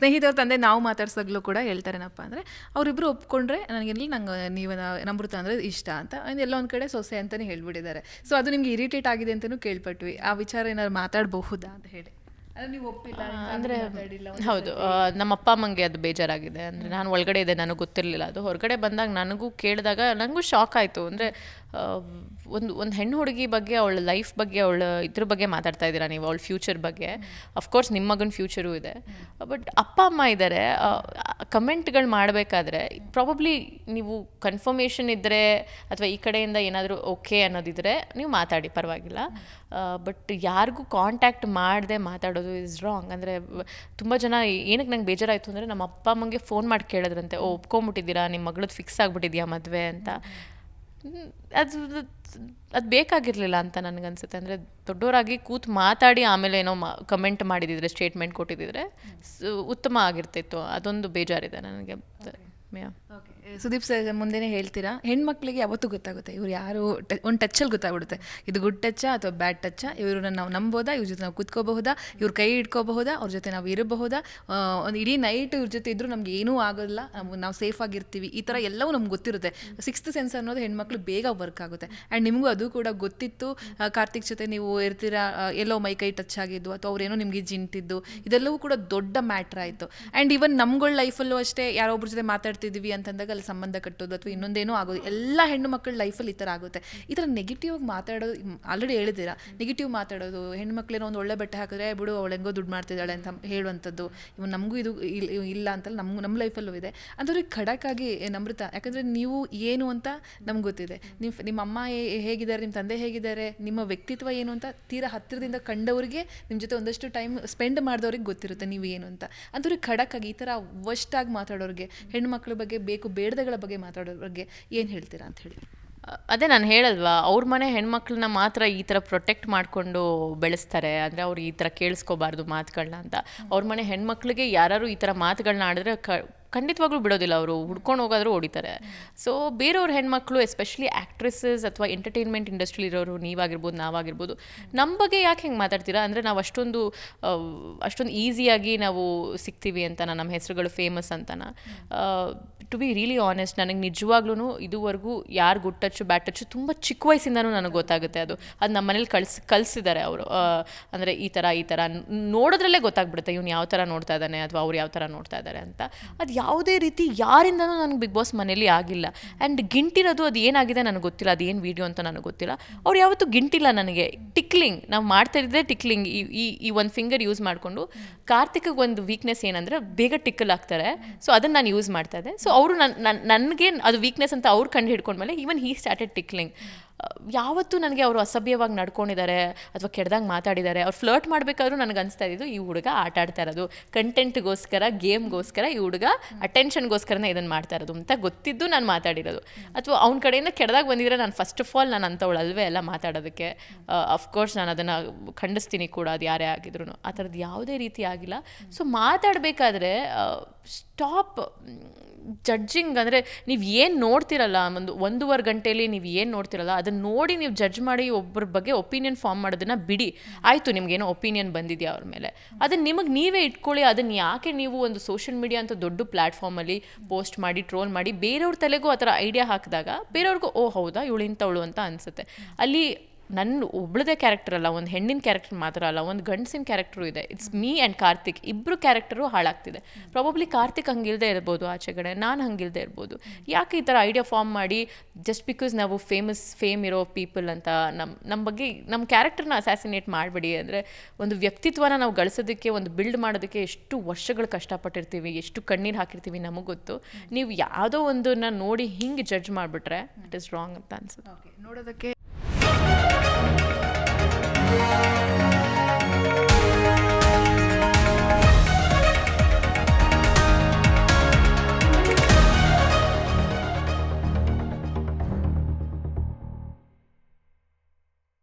ಸ್ನೇಹಿತರ ತಂದೆ ನಾವು ಮಾತಾಡ್ಸಾಗ್ಲೂ ಕೂಡ ಹೇಳ್ತಾರೇನಪ್ಪ ಅಂದರೆ ಅವರಿಬ್ಬರು ಒಪ್ಕೊಂಡ್ರೆ ನನಗೆಲ್ಲಿ ನಂಗೆ ನೀವು ನಮೃತ ಅಂದರೆ ಇಷ್ಟ ಅಂತ. ಎಲ್ಲೋ ಒಂದು ಕಡೆ ಸೊಸೆ ಅಂತಲೇ ಹೇಳ್ಬಿಟ್ಟಿದ್ದಾರೆ. ಸೊ ಅದು ನಿಮಗೆ ಇರಿಟೇಟ್ ಆಗಿದೆ ಅಂತಲೂ ಕೇಳ್ಪಟ್ವಿ. ಆ ವಿಚಾರ ಏನಾದ್ರು ಮಾತಾಡಬಹುದಾ ಅಂತ ಹೇಳಿ. ಅಂದ್ರೆ ನೀವು ಒಪ್ಪಿಲ್ಲ ಅಂದರೆ ಹೌದು. ನಮ್ಮ ಅಪ್ಪ ಅಮ್ಮಂಗೆ ಅದು ಬೇಜಾರಾಗಿದೆ. ಅಂದರೆ ನಾನು ಒಳಗಡೆ ಇದೆ ನನಗೆ ಗೊತ್ತಿರಲಿಲ್ಲ. ಅದು ಹೊರಗಡೆ ಬಂದಾಗ ನನಗೂ ಕೇಳಿದಾಗ ನನಗೂ ಶಾಕ್ ಆಯಿತು. ಅಂದರೆ ಒಂದು ಒಂದು ಹೆಣ್ಣು ಹುಡುಗಿ ಬಗ್ಗೆ ಅವಳ ಲೈಫ್ ಬಗ್ಗೆ, ಅವಳ ಇದ್ರ ಬಗ್ಗೆ ಮಾತಾಡ್ತಾ ಇದ್ದೀರಾ ನೀವು, ಅವಳ ಫ್ಯೂಚರ್ ಬಗ್ಗೆ? ಅಫ್ಕೋರ್ಸ್ ನಿಮ್ಮ ಮಗನ ಫ್ಯೂಚರು ಇದೆ. ಬಟ್ ಅಪ್ಪ, ಅಮ್ಮ ಇದ್ದಾರೆ ಕಮೆಂಟ್ಗಳು ಮಾಡಬೇಕಾದ್ರೆ ಪ್ರಾಬಬ್ಲಿ ನೀವು ಕನ್ಫರ್ಮೇಷನ್ ಇದ್ದರೆ ಅಥವಾ ಈ ಕಡೆಯಿಂದ ಏನಾದರೂ ಓಕೆ ಅನ್ನೋದಿದ್ರೆ ನೀವು ಮಾತಾಡಿ, ಪರವಾಗಿಲ್ಲ. ಬಟ್ ಯಾರಿಗೂ ಕಾಂಟ್ಯಾಕ್ಟ್ ಮಾಡದೆ ಮಾತಾಡೋದು ಇಸ್ ರಾಂಗ್ ಅಂದರೆ ತುಂಬ ಜನ ಏನಕ್ಕೆ ನಂಗೆ ಬೇಜಾರಾಯಿತು ಅಂದರೆ ನಮ್ಮ ಅಪ್ಪ, ಅಮ್ಮಂಗೆ ಫೋನ್ ಮಾಡಿ ಕೇಳಿದ್ರಂತೆ, ಓ ಒಪ್ಕೊಂಬಿಟ್ಟಿದ್ದೀರಾ ನಿಮ್ಮ ಮಗಳದ್ದು ಫಿಕ್ಸ್ ಆಗಿಬಿಟ್ಟಿದ್ಯಾ ಮದುವೆ ಅಂತ. ಅದು ಅದು ಬೇಕಾಗಿರಲಿಲ್ಲ ಅಂತ ನನಗನ್ಸುತ್ತೆ. ಅಂದರೆ ದೊಡ್ಡವರಾಗಿ ಕೂತು ಮಾತಾಡಿ ಆಮೇಲೆ ಏನೋ ಮಾ ಕಮೆಂಟ್ ಮಾಡಿದಿದ್ರೆ ಸ್ಟೇಟ್ಮೆಂಟ್ ಕೊಟ್ಟಿದ್ದಿದ್ರೆ ಸ್- ಉತ್ತಮ ಆಗಿರ್ತಿತ್ತು. ಅದೊಂದು ಬೇಜಾರಿದೆ ನನಗೆ. ಓಕೆ ಸುದೀಪ್ ಸರ್ ಮುಂದೆನೇ ಹೇಳ್ತೀರಾ? ಹೆಣ್ಮಕ್ಳಿಗೆ ಯಾವತ್ತೂ ಗೊತ್ತಾಗುತ್ತೆ. ಇವ್ರು ಯಾರು ಒಂದು ಟಚ್ಚಲ್ಲಿ ಗೊತ್ತಾಗ್ಬಿಡುತ್ತೆ. ಇದು ಗುಡ್ ಟಚ್ಚಾ ಅಥವಾ ಬ್ಯಾಡ್ ಟಚ್ಚಾ ಇವ್ರನ್ನ ನಾವು ನಂಬೋದಾ? ಇವ್ರ ಜೊತೆ ನಾವು ಕುತ್ಕೋಬಹುದಾ? ಇವ್ರ ಕೈ ಇಟ್ಕೋಬಹುದಾ ಅವ್ರ ಜೊತೆ ನಾವು ಇರಬಹುದಾ? ಒಂದು ಇಡೀ ನೈಟ್ ಇವ್ರ ಜೊತೆ ಇದ್ದರೂ ನಮ್ಗೆ ಏನೂ ಆಗೋಲ್ಲ. ನಾವು ಸೇಫ್ ಆಗಿರ್ತೀವಿ. ಈ ಥರ ಎಲ್ಲವೂ ನಮ್ಗೆ ಗೊತ್ತಿರುತ್ತೆ. ಸಿಕ್ಸ್ತ್ ಸೆನ್ಸ್ ಅನ್ನೋದು ಹೆಣ್ಮಕ್ಳು ಬೇಗ ವರ್ಕ್ ಆಗುತ್ತೆ. ಆ್ಯಂಡ್ ನಿಮಗೂ ಅದು ಕೂಡ ಗೊತ್ತಿತ್ತು. ಕಾರ್ತಿಕ್ ಜೊತೆ ನೀವು ಇರ್ತೀರಾ? ಎಲ್ಲೋ ಮೈ ಕೈ ಟಚ್ ಆಗಿದ್ದು ಅಥವಾ ಅವ್ರೇನೋ ನಿಮಗೆ ಜಿಂತಿದ್ದು ಇದೆಲ್ಲವೂ ಕೂಡ ದೊಡ್ಡ ಮ್ಯಾಟ್ರ್ ಆಯಿತು. ಆ್ಯಂಡ್ ಇವನ್ ನಮ್ಗಳ ಲೈಫಲ್ಲೂ ಅಷ್ಟೇ ಯಾರೋ ಒಬ್ರ ಜೊತೆ ಮಾತಾಡ್ತಿದ್ದೀವಿ ಅಂತಂದಾಗ ಅಲ್ಲಿ ಸಂಬಂಧ ಕಟ್ಟೋದು ಅಥವಾ ಇನ್ನೊಂದೇನೋ ಆಗೋದು, ಎಲ್ಲ ಹೆಣ್ಣು ಮಕ್ಕಳ ಲೈಫಲ್ಲಿ ಈ ಥರ ಆಗುತ್ತೆ. ಈ ಥರ ನೆಗೆಟಿವ್ ಆಗಿ ಮಾತಾಡೋದು ಆಲ್ರೆಡಿ ಹೇಳಿದ್ದೀರಾ? ನೆಗೆಟಿವ್ ಮಾತಾಡೋದು ಹೆಣ್ಮಕ್ಳೇನೋ ಒಂದು ಒಳ್ಳೆ ಬಟ್ಟೆ ಹಾಕಿದ್ರೆ, ಬಿಡು, ಅವಳು ಹೆಂಗೋ ದುಡ್ಡು ಮಾಡ್ತಿದ್ದಾಳೆ ಅಂತ ಹೇಳುವಂಥದ್ದು, ಇವ್ ನಮಗೂ ಇದು ಇಲ್- ಇಲ್ಲ ಅಂತಲ್ಲ ನಮ್ಮ ನಮ್ಮ ಲೈಫಲ್ಲೂ ಇದೆ. ಅದ್ರಿಗೆ ಖಡಕ್ಕಾಗಿ ನಮೃತ ಯಾಕಂದರೆ ನೀವು ಏನು ಅಂತ ನಮ್ಗೆ ಗೊತ್ತಿದೆ. ನಿಮ್ಮ ನಿಮ್ಮ ಅಮ್ಮ ಹೇಗಿದ್ದಾರೆ, ನಿಮ್ಮ ತಂದೆ ಹೇಗಿದ್ದಾರೆ, ನಿಮ್ಮ ವ್ಯಕ್ತಿತ್ವ ಏನು ಅಂತ ತೀರಾ ಹತ್ತಿರದಿಂದ ಕಂಡವರಿಗೆ ನಿಮ್ಮ ಜೊತೆ ಒಂದಷ್ಟು ಟೈಮ್ ಸ್ಪೆಂಡ್ ಮಾಡಿದವ್ರಿಗೆ ಗೊತ್ತಿರುತ್ತೆ ನೀವು ಏನು ಅಂತ. ಅಂಥವ್ರಿಗೆ ಖಡಕ್ಕಾಗಿ ಈ ಥರ ವಷ್ಟಾಗಿ ಮಾತಾಡೋರಿಗೆ, ಹೆಣ್ಣು ಮಕ್ಕಳ ಬಗ್ಗೆ ಬೇಕು ಬೇಡದಗಳ ಬಗ್ಗೆ ಮಾತಾಡೋದ್ರ ಬಗ್ಗೆ ಏನು ಹೇಳ್ತೀರಾ ಅಂತ ಹೇಳಿ. ಅದೇ ನಾನು ಹೇಳಲ್ವಾ, ಅವ್ರ ಮನೆ ಹೆಣ್ಮಕ್ಳನ್ನ ಮಾತ್ರ ಈ ಥರ ಪ್ರೊಟೆಕ್ಟ್ ಮಾಡಿಕೊಂಡು ಬೆಳೆಸ್ತಾರೆ, ಅಂದರೆ ಅವ್ರು ಈ ಥರ ಕೇಳಿಸ್ಕೋಬಾರ್ದು ಮಾತುಗಳನ್ನ ಅಂತ. ಅವ್ರ ಮನೆ ಹೆಣ್ಮಕ್ಳಿಗೆ ಯಾರು ಈ ಥರ ಮಾತುಗಳನ್ನ ಆಡಿದ್ರೆ ಕ ಖಂಡಿತವಾಗ್ಲೂ ಬಿಡೋದಿಲ್ಲ, ಅವರು ಹುಡ್ಕೊಂಡು ಹೋಗಾದರೂ ಹೊಡಿತಾರೆ. ಸೊ ಬೇರೆಯವ್ರ ಹೆಣ್ಮಕ್ಳು ಎಸ್ಪೆಷಲಿ ಆ್ಯಕ್ಟ್ರೆಸಸ್ ಅಥವಾ ಎಂಟರ್ಟೈನ್ಮೆಂಟ್ ಇಂಡಸ್ಟ್ರಿಲಿ ಇರೋರು, ನೀವಾಗಿರ್ಬೋದು, ನಾವಾಗಿರ್ಬೋದು ನಮ್ಮ ಬಗ್ಗೆ ಯಾಕೆ ಹೆಂಗೆ ಮಾತಾಡ್ತೀರಾ? ಅಂದರೆ ನಾವು ಅಷ್ಟೊಂದು ಅಷ್ಟೊಂದು ಈಸಿಯಾಗಿ ನಾವು ಸಿಗ್ತೀವಿ ಅಂತನ ನಮ್ಮ ಹೆಸರುಗಳು ಫೇಮಸ್ ಅಂತನ. ಟು ಬಿ ರಿಯಲಿ ಆನೆಸ್ಟ್ ನನಗೆ ನಿಜವಾಗ್ಲೂ ಇದುವರೆಗೂ ಯಾರು ಗುಡ್ ಟಚ್ ಬ್ಯಾಡ್ ಟಚ್ ತುಂಬ ಚಿಕ್ಕ ವಯಸ್ಸಿಂದನೂ ನನಗೆ ಗೊತ್ತಾಗುತ್ತೆ ಅದು. ಅದು ನಮ್ಮ ಮನೇಲಿ ಕಳ್ಸಿ ಕಲಿಸಿದ್ದಾರೆ ಅವರು. ಅಂದರೆ ಈ ಥರ ಈ ಥರ ನೋಡೋದ್ರಲ್ಲೇ ಗೊತ್ತಾಗ್ಬಿಡುತ್ತೆ, ಇವ್ನು ಯಾವ ಥರ ನೋಡ್ತಾ ಇದ್ದಾನೆ ಅಥವಾ ಅವ್ರು ಯಾವ ಥರ ನೋಡ್ತಾ ಇದ್ದಾರೆ ಅಂತ. ಅದು ಯಾವುದೇ ರೀತಿ ಯಾರಿಂದನೂ ನನಗೆ ಬಿಗ್ ಬಾಸ್ ಮನೇಲಿ ಆಗಿಲ್ಲ. ಆ್ಯಂಡ್ ಗಿಂಟಿರೋದು ಅದು ಏನಾಗಿದೆ ನನಗೆ ಗೊತ್ತಿಲ್ಲ, ಅದು ಏನು ವೀಡಿಯೋ ಅಂತ ನನಗೆ ಗೊತ್ತಿಲ್ಲ. ಅವ್ರು ಯಾವತ್ತೂ ಗಿಂಟಿಲ್ಲ ನನಗೆ. ಟಿಕ್ಲಿಂಗ್, ನಾವು ಮಾಡ್ತಾ ಇದ್ದರೆ ಟಿಕ್ಲಿಂಗ್. ಈ ಈ ಈ ಒಂದು ಫಿಂಗರ್ ಯೂಸ್ ಮಾಡಿಕೊಂಡು ಕಾರ್ತಿಕ್ಗೆ ಒಂದು ವೀಕ್ನೆಸ್ ಏನಂದರೆ ಬೇಗ ಟಿಕ್ಕಲ್ ಆಗ್ತಾರೆ. ಸೊ ಅದನ್ನು ನಾನು ಯೂಸ್ ಮಾಡ್ತಾ ಇದ್ದೆ. ಸೊ ಅವರು ನನ್ನ ನನಗೆ ಅದು ವೀಕ್ನೆಸ್ ಅಂತ ಅವ್ರು ಕಂಡು ಹಿಡ್ಕೊಂಡ್ಮೇಲೆ ಈವನ್ ಹೀ ಸ್ಟಾರ್ಟೆಡ್ ಟಿಕ್ಲಿಂಗ್ ಯಾವತ್ತೂ ನನಗೆ ಅವರು ಅಸಭ್ಯವಾಗಿ ನಡ್ಕೊಂಡಿದ್ದಾರೆ ಅಥವಾ ಕೆಡ್ದಂಗೆ ಮಾತಾಡಿದ್ದಾರೆ, ಅವ್ರು ಫ್ಲರ್ಟ್ ಮಾಡಬೇಕಾದ್ರೂ ನನಗೆ ಅನಿಸ್ತಾ ಇದ್ದು ಈ ಹುಡುಗ ಆಟ ಆಡ್ತಾ ಇರೋದು. ಕಂಟೆಂಟ್ಗೋಸ್ಕರ ಗೇಮ್ಗೋಸ್ಕರ ಈ ಹುಡುಗ ಅಟೆನ್ಷನ್ಗೋಸ್ಕರನೇ ಇದನ್ನು ಮಾಡ್ತಾ ಇರೋದು ಅಂತ ಗೊತ್ತಿದ್ದು ನಾನು ಮಾತಾಡಿರೋದು. ಅಥವಾ ಅವ್ನ ಕಡೆಯಿಂದ ಕೆಡ್ದಾಗ ಬಂದಿದ್ರೆ ನಾನು ಫಸ್ಟ್ ಆಫ್ ಆಲ್ ನಾನು ಅಂಥವಳು ಅಲ್ವೇ ಎಲ್ಲ ಮಾತಾಡೋದಕ್ಕೆ. ಅಫ್ಕೋರ್ಸ್ ನಾನು ಅದನ್ನು ಖಂಡಿಸ್ತೀನಿ ಕೂಡ ಅದು ಯಾರೇ ಆಗಿದ್ರು ಆ ಥರದ್ದು ಯಾವುದೇ ರೀತಿ ಆಗಿಲ್ಲ. ಸೊ ಮಾತಾಡಬೇಕಾದ್ರೆ ಸ್ಟಾಪ್ ಜಡ್ಜಿಂಗ್ ಅಂದರೆ ನೀವು ಏನು ನೋಡ್ತಿರಲ್ಲ, ಒಂದು ಒಂದೂವರೆ ಗಂಟೆಯಲ್ಲಿ ನೀವು ಏನು ನೋಡ್ತಿರಲ್ಲ ಅದನ್ನು ನೋಡಿ ನೀವು ಜಡ್ಜ್ ಮಾಡಿ ಒಬ್ಬರ ಬಗ್ಗೆ ಒಪಿನಿಯನ್ ಫಾರ್ಮ್ ಮಾಡೋದನ್ನ ಬಿಡಿ. ಆಯಿತು, ನಿಮಗೇನೋ ಒಪಿನಿಯನ್ ಬಂದಿದೆಯಾ ಅವ್ರ ಮೇಲೆ. ಅದನ್ನು ನಿಮಗೆ ನೀವೇ ಇಟ್ಕೊಳ್ಳಿ ಅದನ್ನು ಯಾಕೆ ನೀವು ಒಂದು ಸೋಷಿಯಲ್ ಮೀಡಿಯಾ ಅಂತ ದೊಡ್ಡ ಪ್ಲ್ಯಾಟ್ಫಾರ್ಮಲ್ಲಿ ಪೋಸ್ಟ್ ಮಾಡಿ ಟ್ರೋಲ್ ಮಾಡಿ, ಬೇರೆಯವ್ರ ತಲೆಗೂ ಆ ಥರ ಐಡಿಯಾ ಹಾಕಿದಾಗ, ಬೇರೆಯವ್ರಿಗೂ, ಓ ಹೌದಾ, ಇವಳು ಇಂಥವಳು ಅಂತ ಅನಿಸುತ್ತೆ. ಅಲ್ಲಿ ನನ್ನ ಒಬ್ಳದೇ ಕ್ಯಾರೆಕ್ಟರ್ ಅಲ್ಲ, ಒಂದು ಹೆಣ್ಣಿನ ಕ್ಯಾರೆಕ್ಟರ್ ಮಾತ್ರ ಅಲ್ಲ, ಒಂದು ಗಂಡಸಿನ ಕ್ಯಾರೆಕ್ಟರು ಇದೆ. ಇಟ್ಸ್ ಮೀ ಆ್ಯಂಡ್ ಕಾರ್ತಿಕ್ ಇಬ್ಬರು ಕ್ಯಾರೆಕ್ಟರು ಹಾಳಾಗ್ತಿದೆ. ಪ್ರಾಬಬ್ಲಿ ಕಾರ್ತಿಕ್ ಹಂಗಿಲ್ದೇ ಇರ್ಬೋದು ಆಚೆಗಡೆ ನಾನು ಹಂಗಿಲ್ದೇ ಇರ್ಬೋದು. ಯಾಕೆ ಈ ಥರ ಐಡಿಯಾ ಫಾರ್ಮ್ ಮಾಡಿ ಜಸ್ಟ್ ಬಿಕಾಸ್ ನಾವು ಫೇಮಸ್ ಫೇಮ್ ಇರೋ ಪೀಪಲ್ ಅಂತ ನಮ್ಮ ನಮ್ಮ ಬಗ್ಗೆ ನಮ್ಮ ಕ್ಯಾರೆಕ್ಟರ್ನ ಅಸಾಸಿನೇಟ್ ಮಾಡಬೇಡಿ ಅಂದರೆ, ಒಂದು ವ್ಯಕ್ತಿತ್ವನ ನಾವು ಗಳಿಸೋದಕ್ಕೆ, ಒಂದು ಬಿಲ್ಡ್ ಮಾಡೋದಕ್ಕೆ ಎಷ್ಟು ವರ್ಷಗಳು ಕಷ್ಟಪಟ್ಟಿರ್ತೀವಿ, ಎಷ್ಟು ಕಣ್ಣೀರು ಹಾಕಿರ್ತೀವಿ ನಮಗೆ ಗೊತ್ತು. ನೀವು ಯಾವುದೋ ಒಂದನ್ನು ನೋಡಿ ಹಿಂಗೆ ಜಡ್ಜ್ ಮಾಡಿಬಿಟ್ರೆ ಇಟ್ ಇಸ್ ರಾಂಗ್ ಅಂತ ಅನ್ಸುತ್ತೆ. ನೋಡೋದಕ್ಕೆ